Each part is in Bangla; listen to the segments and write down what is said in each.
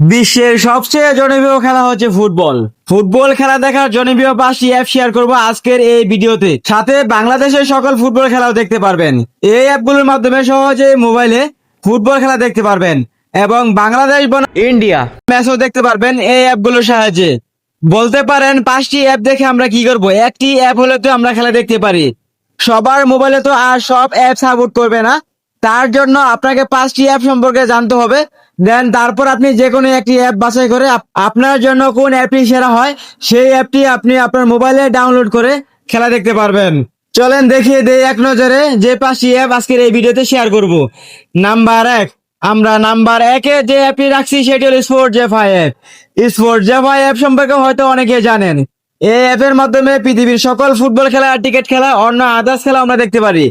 বিশ্বের সবচেয়ে জনপ্রিয় খেলা হচ্ছে ফুটবল। ফুটবল খেলা দেখার জনপ্রিয় পাঁচটি অ্যাপ শেয়ার করব আজকের এই ভিডিওতে। সাথে বাংলাদেশের সকল ফুটবল খেলাও দেখতে পারবেন। এই অ্যাপগুলোর মাধ্যমে সহজে মোবাইলে ফুটবল খেলা দেখতে পারবেন এবং বাংলাদেশ বনাম ইন্ডিয়া ম্যাচও দেখতে পারবেন এই অ্যাপগুলোর সাহায্যে। বলতে পারেন পাঁচটি অ্যাপ দেখে আমরা কি করব? একটি অ্যাপ হলে তো আমরা খেলা দেখতে পারি। সবার মোবাইলে তো আর সব অ্যাপ সাপোর্ট করবে না। তার জন্য আপনাকে পাঁচটি অ্যাপ সম্পর্কে জানতে হবে। দেন তারপর আপনি যে কোনো একটি অ্যাপ বাছাই করে আপ- আপনার জন্য কোন অ্যাপটি সেরা হয়, সেই অ্যাপটি আপনি আপনার মোবাইলে ডাউনলোড করে খেলা দেখতে পারবেন। চলেন দেখিয়ে দেই এক নজরে যে পাঁচটি অ্যাপ আজকের এই ভিডিওতে শেয়ার করব। নাম্বার এক, আমরা নাম্বার একে যে অ্যাপটি রাখছি, সেটি হল Sportzfy app Sportzfy app সম্পর্কে হয়তো অনেকে জানেন। এই অ্যাপের মাধ্যমে পৃথিবীর সকল ফুটবল খেলা টিকিট খেলা, অন্য আদার্স খেলা আমরা দেখতে পারি।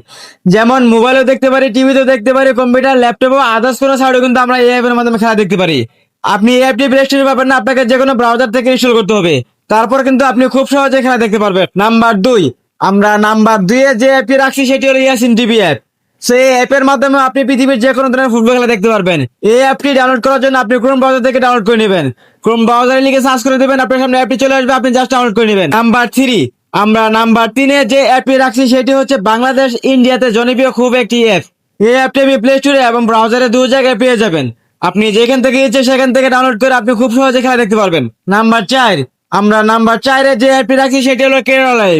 যেমন মোবাইলেও দেখতে পারি, টিভিতেও দেখতে পারি, কম্পিউটার, ল্যাপটপও আদার্স কোনো সাইডেও কিন্তু আমরা এই অ্যাপের মাধ্যমে খেলা দেখতে পারি। আপনি এই অ্যাপটি প্লে স্টোরে পাবেন না, আপনাকে যে কোনো ব্রাউজার থেকে ইনস্টল করতে হবে। তারপর কিন্তু আপনি খুব সহজে খেলা দেখতে পারবেন। নাম্বার দুই, আমরা নাম্বার দুইয়ে যে অ্যাপটি রাখছি, সেটি হলো ইয়াসিন টিভি অ্যাপ সেই অ্যাপের মাধ্যমে আপনি পৃথিবীর যে কোনো ধরনের ফুটবল খেলা দেখতে পারবেন। এই অ্যাপটি ডাউনলোড করার জন্য আপনি ক্রোম ব্রাউজার থেকে ডাউনলোড করে নেবেন। ক্রোম ব্রাউজারে লিখে সার্চ করে দেবেন, আপনার সামনে অ্যাপটি চলে আসবে, আপনি জাস্ট ডাউনলোড করে নেবেন। নাম্বার থ্রি আমরা নাম্বার তিনে যে অ্যাপটি রাখছি সেটি হচ্ছে বাংলাদেশ ইন্ডিয়াতে জনপ্রিয় খুব একটি অ্যাপ এই অ্যাপটি আপনি প্লে স্টোরে এবং ব্রাউজারে দু জায়গায় পেয়ে যাবেন। আপনি যেখান থেকে ইচ্ছে সেখান থেকে ডাউনলোড করে আপনি খুব সহজে খেলা দেখতে পারবেন। নাম্বার চার, আমরা নাম্বার চারে যে অ্যাপটি রাখছি সেটি হলো কেরালা এই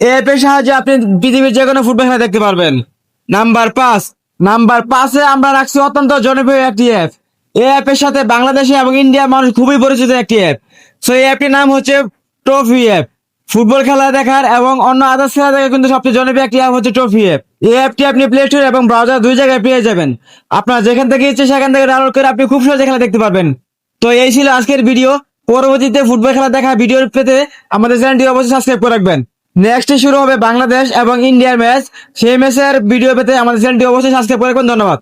অ্যাপের সাহায্যে আপনি পৃথিবীর যে কোনো ফুটবল খেলা দেখতে পারবেন। নাম্বার পাঁচ। নাম্বার পাঁচে আমরা রাখছি অত্যন্ত জনপ্রিয় একটি অ্যাপ এই অ্যাপের সাথে বাংলাদেশে এবং ইন্ডিয়ার মানুষ খুবই পরিচিত একটি অ্যাপ সো এই অ্যাপটির নাম হচ্ছে ট্রফি অ্যাপ ফুটবল খেলা দেখার এবং অন্য আদার্স খেলা দেখার কিন্তু সবচেয়ে জনপ্রিয় একটি অ্যাপ হচ্ছে ট্রফি অ্যাপ এই অ্যাপটি আপনি প্লে স্টোর এবং ব্রাউজার দুই জায়গায় পেয়ে যাবেন। আপনার যেখান থেকে ইচ্ছে সেখান থেকে ডাউনলোড করে আপনি খুব সহজে খেলা দেখতে পারবেন। তো, এই ছিল আজকের ভিডিও পরবর্তীতে ফুটবল খেলা দেখা ভিডিও পেতে আমাদের চ্যানেলটি অবশ্যই সাবস্ক্রাইব করে রাখবেন। নেক্সট শুরু হবে বাংলাদেশ এবং ইন্ডিয়ার ম্যাচ সেই ম্যাচের ভিডিও পেতে আমাদের চ্যানেলটি অবশ্যই সাবস্ক্রাইব করে ধন্যবাদ।